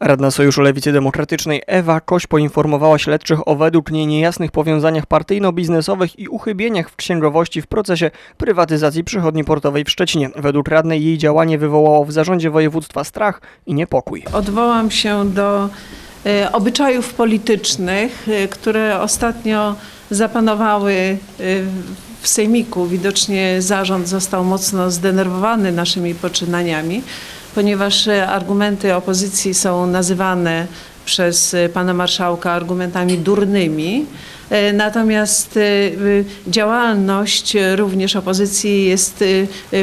Radna Sojuszu Lewicy Demokratycznej Ewa Koś poinformowała śledczych o według niej niejasnych powiązaniach partyjno-biznesowych i uchybieniach w księgowości w procesie prywatyzacji przychodni portowej w Szczecinie. Według radnej jej działanie wywołało w zarządzie województwa strach i niepokój. Odwołam się do e, obyczajów politycznych, e, które ostatnio zapanowały e, w Sejmiku. Widocznie zarząd został mocno zdenerwowany naszymi poczynaniami, ponieważ e, argumenty opozycji są nazywane przez e, pana marszałka argumentami durnymi. E, Natomiast e, działalność e, również opozycji jest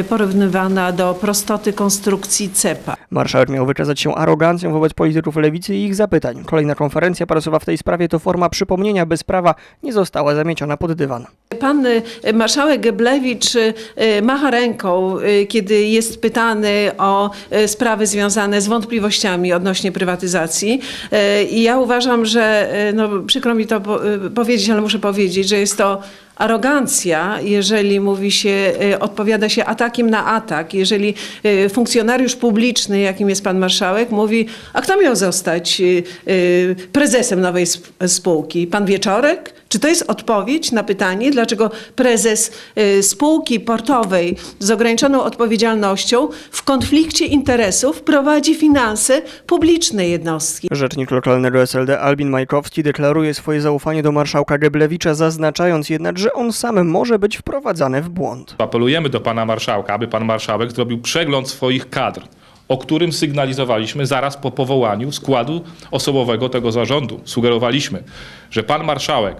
porównywana do prostoty konstrukcji cepa. Marszałek miał wykazać się arogancją wobec polityków lewicy i ich zapytań. Kolejna konferencja prasowa w tej sprawie to forma przypomnienia, by sprawa nie została zamieciona pod dywan. Pan marszałek Geblewicz macha ręką, kiedy jest pytany o sprawy związane z wątpliwościami odnośnie prywatyzacji. I ja uważam, że, no przykro mi to po- y, powiedzieć, ale muszę powiedzieć, że jest to arogancja, jeżeli mówi się, y, odpowiada się atakiem na atak, jeżeli y, funkcjonariusz publiczny, jakim jest pan marszałek, mówi, a kto miał zostać y, prezesem nowej sp- spółki? Pan Wieczorek? Czy to jest odpowiedź na pytanie, dlaczego prezes spółki portowej z ograniczoną odpowiedzialnością w konflikcie interesów prowadzi finanse publiczne jednostki? Rzecznik lokalnego SLD Albin Majkowski deklaruje swoje zaufanie do marszałka Geblewicza, zaznaczając jednak, że on sam może być wprowadzany w błąd. Apelujemy do pana marszałka, aby pan marszałek zrobił przegląd swoich kadr, o którym sygnalizowaliśmy zaraz po powołaniu składu osobowego tego zarządu. Sugerowaliśmy, że pan marszałek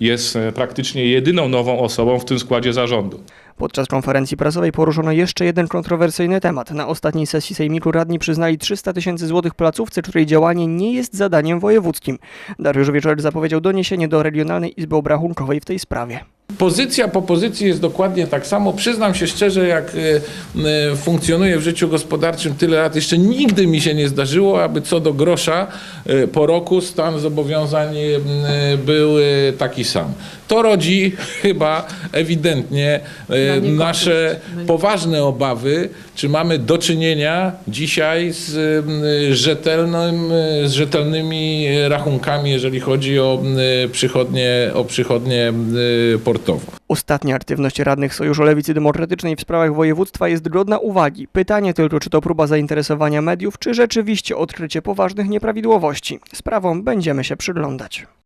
jest e, praktycznie jedyną nową osobą w tym składzie zarządu. Podczas konferencji prasowej poruszono jeszcze jeden kontrowersyjny temat. Na ostatniej sesji Sejmiku radni przyznali 300 tysięcy złotych placówce, której działanie nie jest zadaniem wojewódzkim. Dariusz Wieczorek zapowiedział doniesienie do Regionalnej Izby Obrachunkowej w tej sprawie. Pozycja po pozycji jest dokładnie tak samo. Przyznam się szczerze, jak y, y, funkcjonuję w życiu gospodarczym tyle lat, jeszcze nigdy mi się nie zdarzyło, aby co do grosza y, po roku stan zobowiązań był taki sam. To rodzi chyba ewidentnie nasze poważne obawy, czy mamy do czynienia dzisiaj z rzetelnym, z rzetelnymi rachunkami, jeżeli chodzi o przychodnie, o przychodnie portową. Ostatnia aktywność radnych Sojuszu Lewicy Demokratycznej w sprawach województwa jest godna uwagi. Pytanie tylko, czy to próba zainteresowania mediów, czy rzeczywiście odkrycie poważnych nieprawidłowości. Sprawą będziemy się przyglądać.